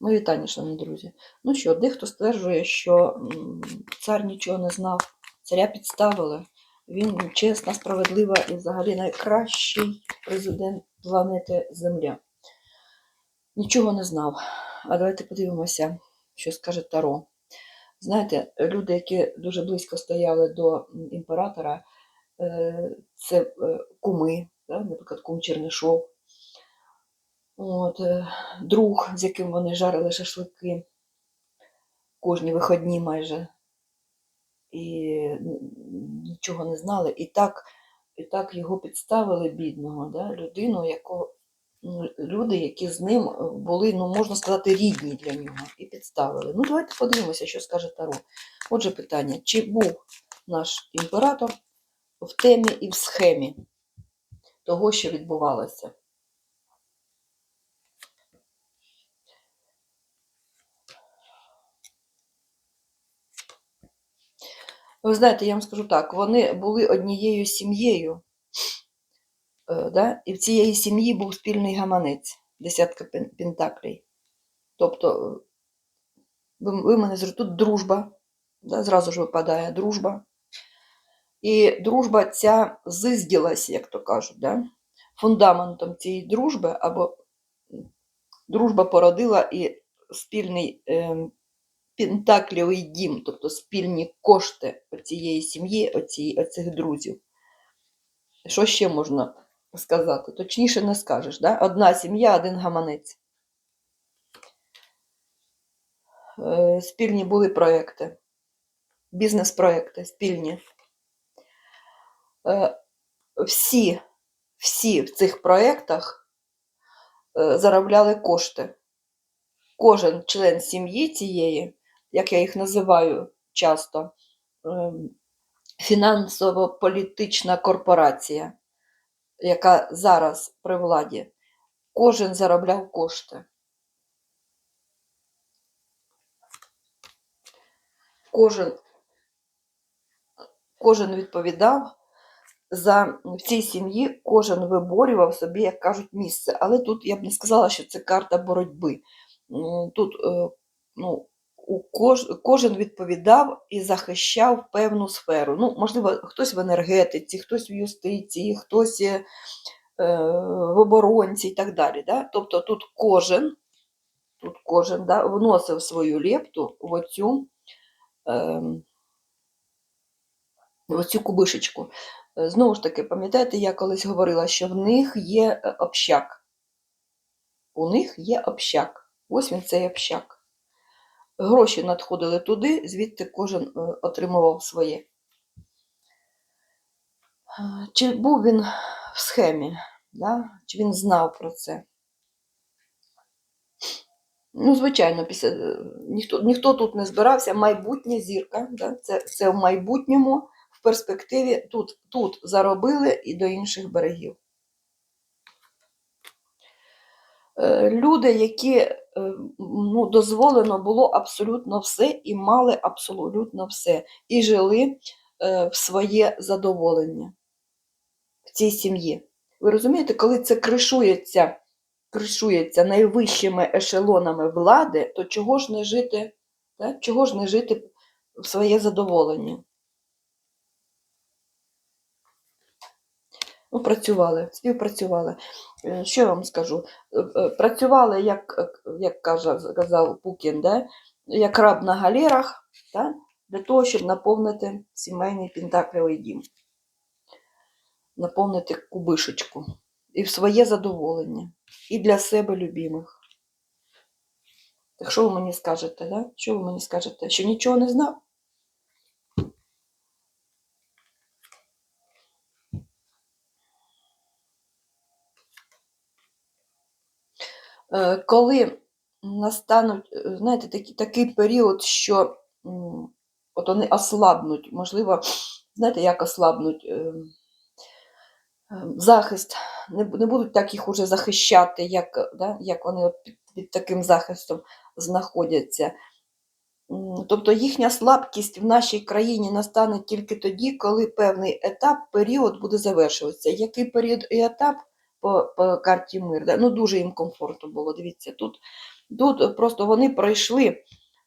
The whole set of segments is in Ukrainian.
Мої вітання, шановні друзі. Ну що, дехто стверджує, що цар нічого не знав, царя підставили. Він чесна, справедлива і взагалі найкращий президент планети Земля. Нічого не знав. А давайте подивимося, що скаже Таро. Знаєте, люди, які дуже близько стояли до імператора, е, це е, куми, наприклад, кум Чернишов. От, е, друг, з яким вони жарили шашлики кожні виходні майже. І нічого не знали. І так, і так його підставили, бідного, да? людину, яко, ну, люди, які з ним е, були, ну, можна сказати, рідні для нього, і підставили. Ну, давайте подивимося, що скаже Таро. Отже, питання: чи був наш імператор в темі і в схемі того, що відбувалося? Ви знаєте, я вам скажу так, вони були однією сім'єю, е, да? і в цієї сім'ї був спільний гаманець, десятка пентаклей. Тобто, ви, ви мене зрозуміли, тут дружба, да? зразу ж випадає дружба. І дружба ця зизділась, як то кажуть. Да? Фундаментом цієї дружби або дружба породила і спільний ем, пентаклівий дім, тобто спільні кошти цієї сім'ї, оцих друзів. Що ще можна сказати? Точніше не скажеш. Да? Одна сім'я, один гаманець. Е, Спільні були проекти, бізнес-проекти спільні. Е, Всі, всі в цих проєктах е, заробляли кошти. Кожен член сім'ї цієї, як я їх називаю часто, ем, фінансово-політична корпорація, яка зараз при владі, кожен заробляв кошти. Кожен, кожен відповідав за в цій сім'ї, кожен виборював собі, як кажуть, місце. Але тут я б не сказала, що це карта боротьби. Тут е, ну, у кож, кожен відповідав і захищав певну сферу. Ну, можливо, хтось в енергетиці, хтось в юстиції, хтось е, в оборонці і так далі. Да? Тобто тут кожен, тут кожен да, вносив свою лепту в оцю, ем, в оцю кубишечку. Е, Знову ж таки, пам'ятаєте, я колись говорила, що в них є е, общак. У них є общак. Ось він цей общак. Гроші надходили туди, звідти кожен е, отримував своє. Чи був він в схемі? Да? Чи він знав про це? Ну, звичайно, після... е, ніхто, ніхто тут не збирався. Майбутня зірка. Да? Це, це в майбутньому, в перспективі тут, тут заробили і до інших берегів. Е, Люди, які е, ну, дозволено було абсолютно все і мали абсолютно все, і жили е, в своє задоволення в цій сім'ї. Ви розумієте, коли це кришується, кришується найвищими ешелонами влади, то чого ж не жити, так? чого ж не жити в своє задоволення? Ну, працювали, співпрацювали. Е, Що я вам скажу? Е, е, Працювали, як, як каже, казав Пукін, да? як раб на галерах, да? для того, щоб наповнити сімейний пентаклевий дім, наповнити кубишечку і в своє задоволення, і для себе любимих. Так що ви мені скажете, да? Що ви мені скажете? Що нічого не знав? Коли настануть, е, знаєте, такий, такий період, що от вони ослабнуть, можливо, знаєте, як ослабнуть е, е, захист, не, не будуть так їх уже захищати, як, е, да, як вони от під, під таким захистом знаходяться. Тобто їхня слабкість в нашій країні настане тільки тоді, коли певний етап, період буде завершуватися. Який період і етап, по, по карті мир. Да? Ну, дуже їм комфортно було. Дивіться, тут, тут просто вони пройшли,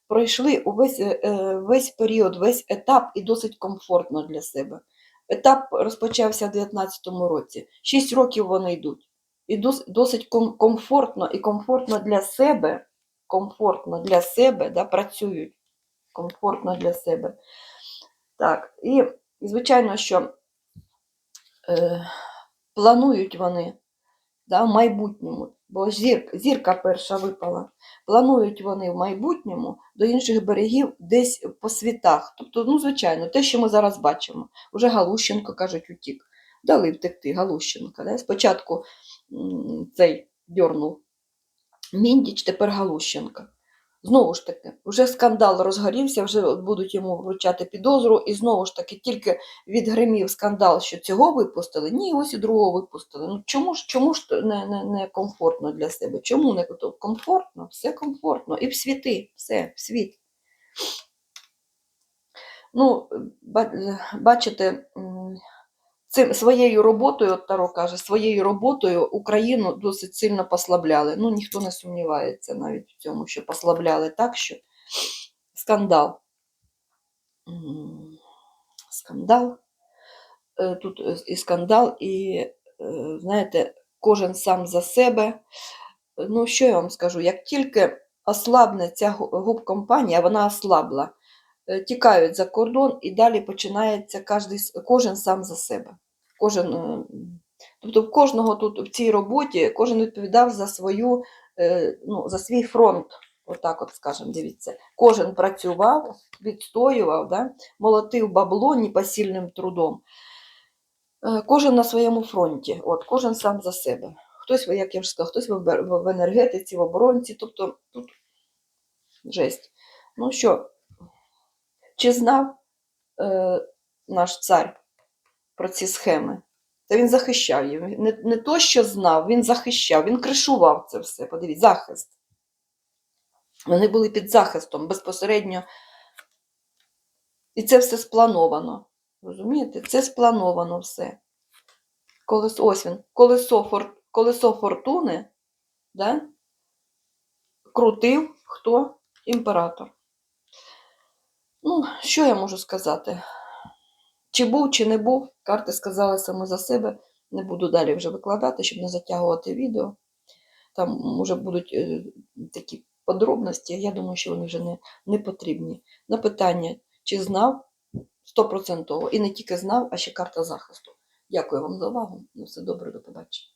пройшли увесь е, е, весь період, весь етап і досить комфортно для себе. Етап розпочався в 19-му році. Шість років вони йдуть. І досить комфортно і комфортно для себе, комфортно для себе да, працюють. Комфортно для себе. Так, і звичайно, що е, планують вони да, в майбутньому, бо зірка, зірка перша випала. Планують вони в майбутньому до інших берегів десь по світах. Тобто, ну, звичайно, те, що ми зараз бачимо. Уже Галущенко, кажуть, утік. Дали втекти Галущенка. Да? Спочатку цей дьорнув Міндіч, тепер Галущенка. Знову ж таки, вже скандал розгорівся, вже будуть йому вручати підозру, і знову ж таки, тільки відгримів скандал, що цього випустили, ні, ось і другого випустили. Ну чому ж, чому ж не, не, не комфортно для себе? Чому не комфортно? Все комфортно. І в світи, все, в світ. Ну, бачите, цим своєю роботою, от Таро каже, своєю роботою Україну досить сильно послабляли. Ну, ніхто не сумнівається навіть в цьому, що послабляли так, що скандал. Скандал. Е, Тут е, і скандал, і, е, знаєте, кожен сам за себе. Ну, що я вам скажу? Як тільки ослабне ця гу- губкомпанія, вона ослабла, тікають за кордон і далі починається кожен сам за себе. Кожен, е, тобто в кожного тут в цій роботі кожен відповідав за свою, е, ну, за свій фронт. Отак, от скажемо, дивіться. Кожен працював, відстоював, да? молотив бабло непосильним трудом. Е, Кожен на своєму фронті, от, кожен сам за себе. Хтось, як я вже сказала, хтось в енергетиці, в оборонці, тобто тут жесть. Ну що, чи знав е, наш цар про ці схеми? Та він захищав їх. Не, не то, що знав, він захищав, він кришував це все. Подивіться, захист. Вони були під захистом безпосередньо. І це все сплановано. Розумієте? Це сплановано все. Колесо, ось він, колесо, фор, колесо фортуни да? крутив хто? Імператор. Ну, що я можу сказати? Чи був, чи не був, карти сказали саме за себе. Не буду далі вже викладати, щоб не затягувати відео. Там вже будуть е, такі подробності, я думаю, що вони вже не, не потрібні. На питання, чи знав 100% і не тільки знав, а ще карта захисту. Дякую вам за увагу. На все добре, до побачення.